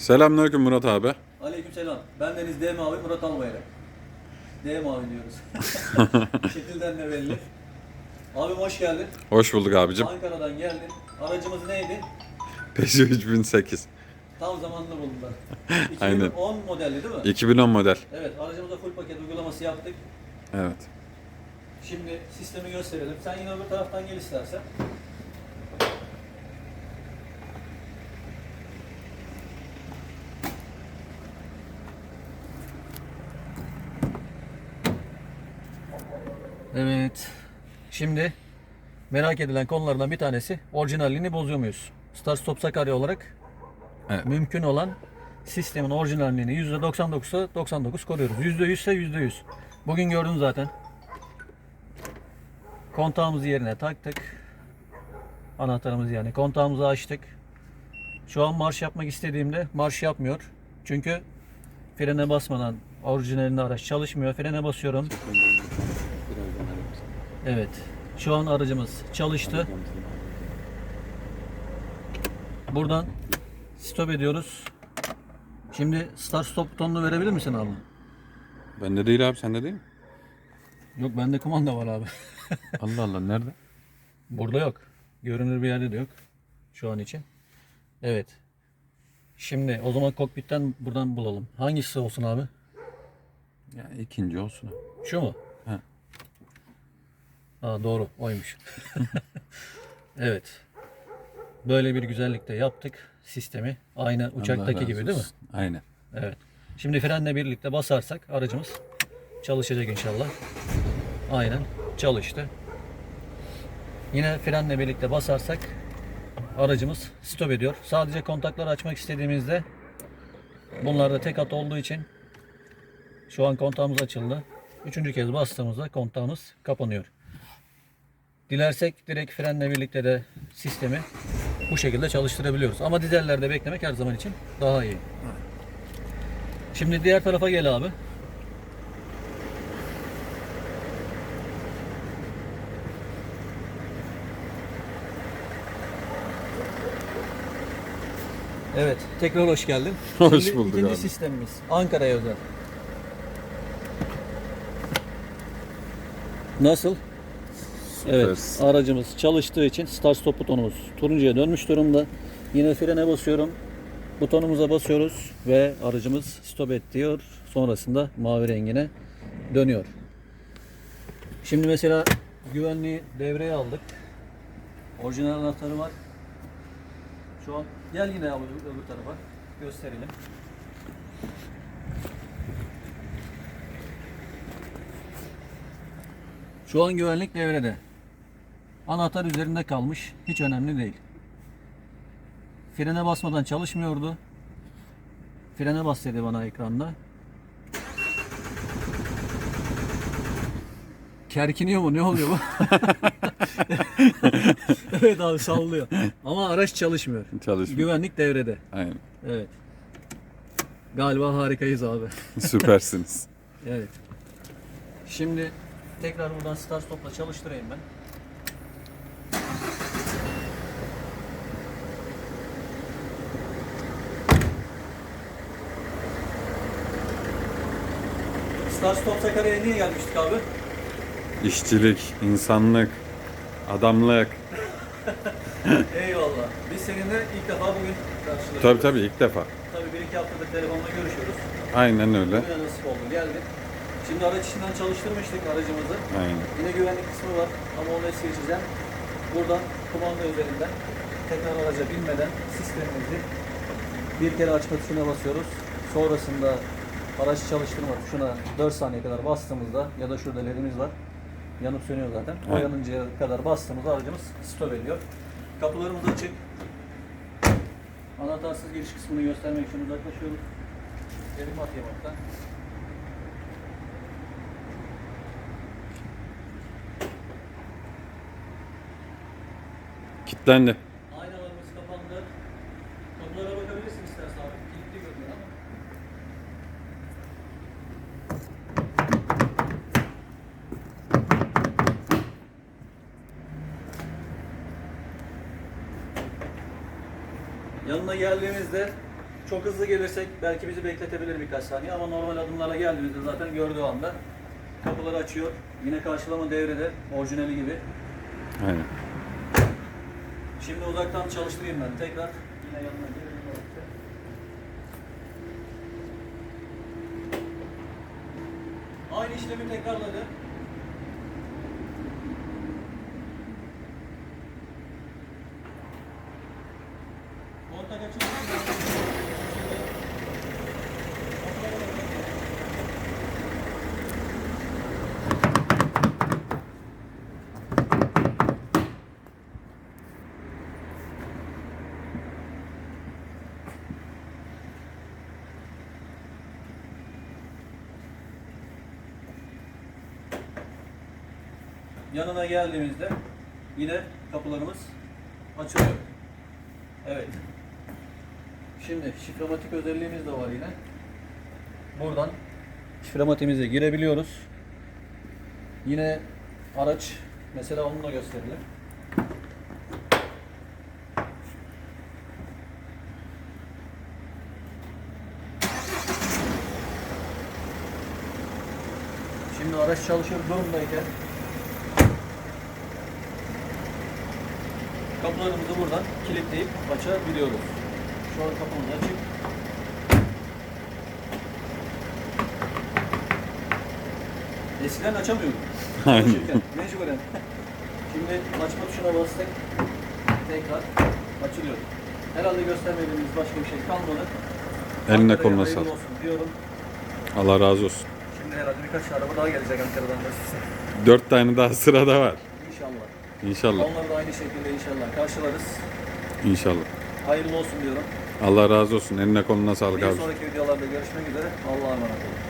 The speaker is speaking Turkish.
Selamünaleyküm Murat abi. Aleykümselam. Ben Deniz DM abi Murat Albayrak. DM abi diyoruz. Şekilden de belli. Abim hoş geldin. Hoş bulduk abicim. Ankara'dan geldin. Aracımız neydi? Peugeot 3008. Tam zamanında buldular. Aynen. 2010 modelli değil mi? 2010 model. Evet, aracımıza full paket uygulaması yaptık. Evet. Şimdi sistemi gösterelim. Sen yine öbür taraftan gel istersen. Evet. Şimdi merak edilen konulardan bir tanesi orijinalliğini bozuyor muyuz? Start Stop Sakarya olarak Evet. mümkün olan sistemin orijinalliğini %99'sa 99 koruyoruz. %100 ise %100. Bugün gördün zaten. Kontağımızı yerine taktık. Anahtarımızı yani kontağımızı açtık. Şu an marş yapmak istediğimde marş yapmıyor. Çünkü frene basmadan orijinalinde araç çalışmıyor. Frene basıyorum. Evet. Şu an aracımız çalıştı. Buradan stop ediyoruz. Şimdi start stop butonunu verebilir misin abi? Bende değil abi sende değil mi? Yok bende kumanda var abi. Allah Allah nerede? Burada yok. Görünür bir yerde de yok. Şu an için. Evet. Şimdi o zaman kokpitten buradan bulalım. Hangisi olsun abi? Ya ikinci olsun. Şu mu? Aa, doğru oymuş. evet. Böyle bir güzellikte yaptık sistemi. Aynı uçaktaki gibi değil mi? Aynen. Evet. Şimdi frenle birlikte basarsak aracımız çalışacak inşallah. Aynen çalıştı. Yine frenle birlikte basarsak aracımız stop ediyor. Sadece kontakları açmak istediğimizde bunlarda tek hat olduğu için şu an kontağımız açıldı. Üçüncü kez bastığımızda kontağımız kapanıyor. Dilersek direkt frenle birlikte de sistemi bu şekilde çalıştırabiliyoruz. Ama dizellerde beklemek her zaman için daha iyi. Şimdi diğer tarafa gel abi. Evet, tekrar hoş geldin. Hoş Şimdi bulduk ikinci abi. sistemimiz Ankara'ya özel. Nasıl? Evet, aracımız çalıştığı için start stop butonumuz turuncuya dönmüş durumda. Yine frene basıyorum. Butonumuza basıyoruz ve aracımız stop et diyor. Sonrasında mavi rengine dönüyor. Şimdi mesela güvenliği devreye aldık. Orijinal anahtarı var. Şu an gel yine abi öbür tarafa gösterelim. Şu an güvenlik devrede. Anahtar üzerinde kalmış. Hiç önemli değil. Frene basmadan çalışmıyordu. Frene bas dedi bana ekranda. Kerkiniyor mu? Ne oluyor bu? evet abi sallıyor. Ama araç çalışmıyor. Çalışmıyor. Güvenlik devrede. Aynen. Evet. Galiba harikayız abi. Süpersiniz. Evet. Şimdi tekrar buradan start stopla çalıştırayım ben. Start stop Sakarya'ya niye gelmiştik abi? İşçilik, insanlık, adamlık. Eyvallah. Biz seninle ilk defa bugün karşılaştık. Tabii tabii ilk defa. Tabii bir iki haftadır telefonla görüşüyoruz. Aynen öyle. Bugüne nasip oldu geldik. Şimdi araç içinden çalıştırmıştık aracımızı. Aynen. Yine güvenlik kısmı var ama onu es geçeceğim. Buradan kumanda üzerinden tekrar araca binmeden sistemimizi bir kere açma tuşuna basıyoruz. Sonrasında araç çalıştırma tuşuna 4 saniye kadar bastığımızda ya da şurada ledimiz var. Yanıp sönüyor zaten. O Evet. yanıncaya kadar bastığımızda aracımız stop ediyor. Kapılarımız açık. Anahtarsız giriş kısmını göstermek için uzaklaşıyoruz. Elim atayım hatta. Kitlendi. Yanına geldiğimizde Çok hızlı gelirsek belki bizi bekletebilir birkaç saniye ama normal adımlarla geldiğimizde zaten gördüğü anda kapıları açıyor. Yine karşılama devrede orijinali gibi. Aynen. Şimdi uzaktan çalıştırayım ben tekrar. Yine yanına gelelim. Aynı işlemi tekrarladı. Kontak açıldı. Yanına geldiğimizde yine kapılarımız açılıyor. Evet. Şimdi şifrematik özelliğimiz de var yine. Buradan şifrematiğimize girebiliyoruz. Yine araç mesela onu da gösterelim. Şimdi araç çalışır durumdayken kapılarımızı buradan kilitleyip açabiliyoruz. Şu an kapımız açık. Eskiden açamıyorduk. Aynen. Mecburen. Şimdi açma tuşuna bastık. Tekrar açılıyor. Herhalde göstermediğimiz başka bir şey kalmadı. Eline koluna sağlık. diyorum. Allah razı olsun. Şimdi herhalde birkaç araba daha gelecek Ankara'dan da size. Dört tane daha sırada var. İnşallah. Onları da aynı şekilde inşallah karşılarız. İnşallah. Hayırlı olsun diyorum. Allah razı olsun. Eline koluna sağlık Bir abi. sonraki videolarda görüşmek üzere. Allah'a emanet olun.